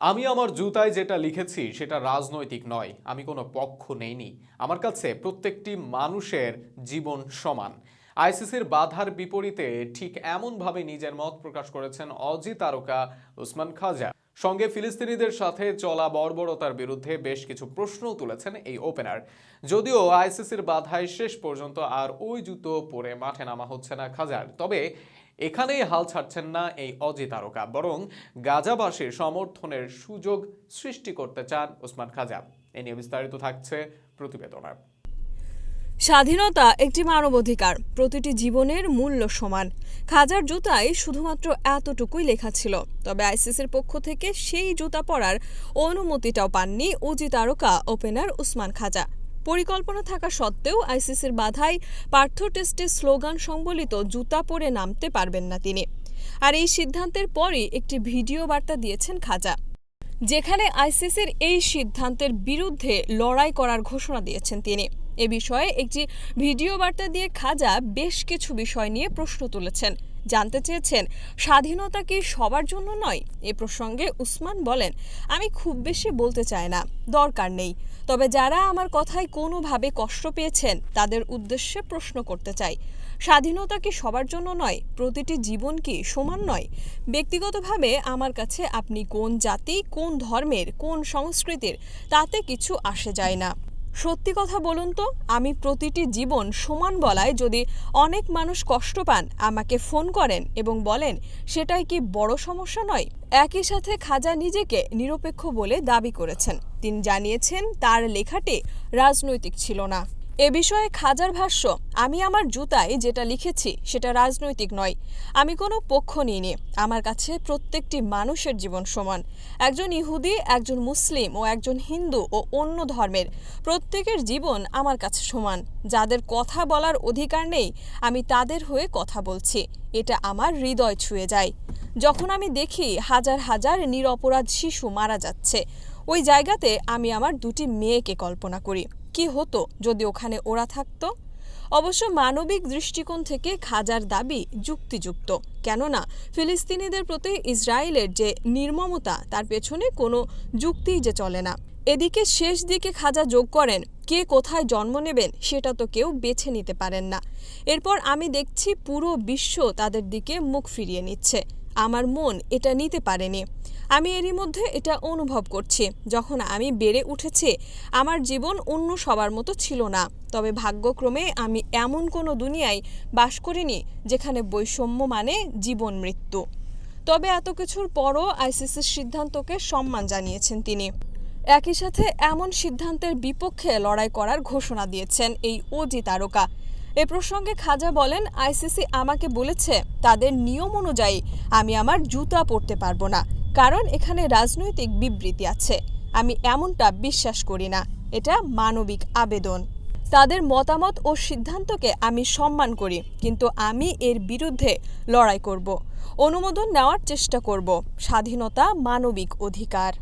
আমি আমার জুতায় যেটা লিখেছি সেটা রাজনৈতিক নয়, আমি কোনো পক্ষ নেইনি। আমার কাছে প্রত্যেকটি মানুষের জীবন সমান। আইসিসির বাধার বিপরীতে ঠিক এমনভাবে নিজের মত প্রকাশ করেছেন অজি তারকা উসমান খাজা। সঙ্গে ফিলিস্তিনিদের সাথে চলা বর্বরতার বিরুদ্ধে বেশ কিছু প্রশ্নও তুলেছেন এই ওপেনার। যদিও আইসিসির বাধায় শেষ পর্যন্ত আর ওই জুতো পরে মাঠে নামা হচ্ছে না খাজার। তবে এখানেই হাল ছাড়ছেন না এই অজি তারকা বরং গাজাবাসীর সমর্থনের সুযোগ সৃষ্টি করতে চান ওসমান খাজা। এ নিয়ে বিস্তারিত থাকছে প্রতিবেদনা। স্বাধীনতা একটি মানবাধিকার, প্রতিটি জীবনের মূল্য সমান। খাজার জুতায় শুধুমাত্র এতটুকুই লেখা ছিল। তবে আইসিসির পক্ষ থেকে সেই জুতা পরার অনুমতিটাও পাননি অজি তারকা ওপেনার উসমান খাজা। পরিকল্পনা থাকা সত্ত্বেও আইসিসির বাধায় পার্থ টেস্টে স্লোগান সম্বলিত জুতা পরে নামতে পারবেন না তিনি। আর এই সিদ্ধান্তের পরই একটি ভিডিও বার্তা দিয়েছেন খাজা, যেখানে আইসিসির এই সিদ্ধান্তের বিরুদ্ধে লড়াই করার ঘোষণা দিয়েছেন তিনি। এ বিষয়ে একটি ভিডিও বার্তা দিয়ে খাজা বেশ কিছু বিষয় নিয়ে প্রশ্ন তুলেছেন। জানতে চেয়েছেন, স্বাধীনতা কি সবার জন্য নয়? এ প্রসঙ্গে উসমান বলেন, আমি খুব বেশি বলতে চাই না, দরকার নেই। তবে যারা আমার কথায় কোনোভাবে কষ্ট পেয়েছেন, তাদের উদ্দেশ্যে প্রশ্ন করতে চাই, স্বাধীনতা কি সবার জন্য নয়? প্রতিটি জীবন কি সমান নয়? ব্যক্তিগতভাবে আমার কাছে আপনি কোন জাতি, কোন ধর্মের, কোন সংস্কৃতির, তাতে কিছু আসে যায় না। সত্যি কথা বলুন তো, আমি প্রতিটি জীবন সমান বলায় যদি অনেক মানুষ কষ্ট পান, আমাকে ফোন করেন এবং বলেন, সেটাই কি বড় সমস্যা নয়? একই সাথে খাজা নিজেকে নিরপেক্ষ বলে দাবি করেছেন। তিনি জানিয়েছেন, তার লেখাটি রাজনৈতিক ছিল না। এ বিষয়ে খাজার ভাষ্য, আমি আমার জুতায় যেটা লিখেছি সেটা রাজনৈতিক নয়। আমি কোনো পক্ষ নিইনি। আমার কাছে প্রত্যেকটি মানুষের জীবন সমান। একজন ইহুদি, একজন মুসলিম ও একজন হিন্দু ও অন্য ধর্মের। প্রত্যেকের জীবন আমার কাছে সমান। যাদের কথা বলার অধিকার নেই, আমি তাদের হয়ে কথা বলছি। এটা আমার হৃদয় ছুঁয়ে যায়। যখন আমি দেখি হাজার হাজার নিরপরাধ শিশু মারা যাচ্ছে, ওই জায়গাতে আমি আমার দুটি মেয়েকে কল্পনা করি। কি হতো যদি ওখানে ওরা থাকতো? অবশ্য মানবিক দৃষ্টিকোণ থেকে খাজার দাবি যুক্তিযুক্ত। কেননা ফিলিস্তিনিদের প্রতি ইসরায়েলের যে নির্মমতা, তার পেছনে কোনো যুক্তিই যে চলে না। এদিকে শেষ দিকে খাজা যোগ করেন, কে কোথায় জন্ম নেবেন সেটা তো কেউ বেছে নিতে পারেন না। এরপর আমি দেখছি পুরো বিশ্ব তাদের দিকে মুখ ফিরিয়ে নিচ্ছে। আমার মন এটা নিতে পারেনি। আমি এরই মধ্যে এটা অনুভব করছি, যখন আমি বেড়ে উঠেছি, আমার জীবন অন্য সবার মতো ছিল না। তবে ভাগ্যক্রমে আমি এমন কোনো দুনিয়ায় বাস করিনি, যেখানে বৈষম্য মানে জীবন মৃত্যু। তবে এত কিছুর পরও আইসিসির সিদ্ধান্তকে সম্মান জানিয়েছেন তিনি। একই সাথে এমন সিদ্ধান্তের বিপক্ষে লড়াই করার ঘোষণা দিয়েছেন এই অজি তারকা। এ প্রসঙ্গে খাজা বলেন, আইসিসি আমাকে বলেছে, তাদের নিয়ম অনুযায়ী আমি আমার জুতা পরতে পারব না, কারণ এখানে রাজনৈতিক বিবৃতি আছে। আমি এমনটা বিশ্বাস করি না। এটা মানবিক আবেদন। তাদের মতামত ও সিদ্ধান্তকে আমি সম্মান করি, কিন্তু আমি এর বিরুদ্ধে লড়াই করব। অনুমোদন নেওয়ার চেষ্টা করব। স্বাধীনতা মানবিক অধিকার।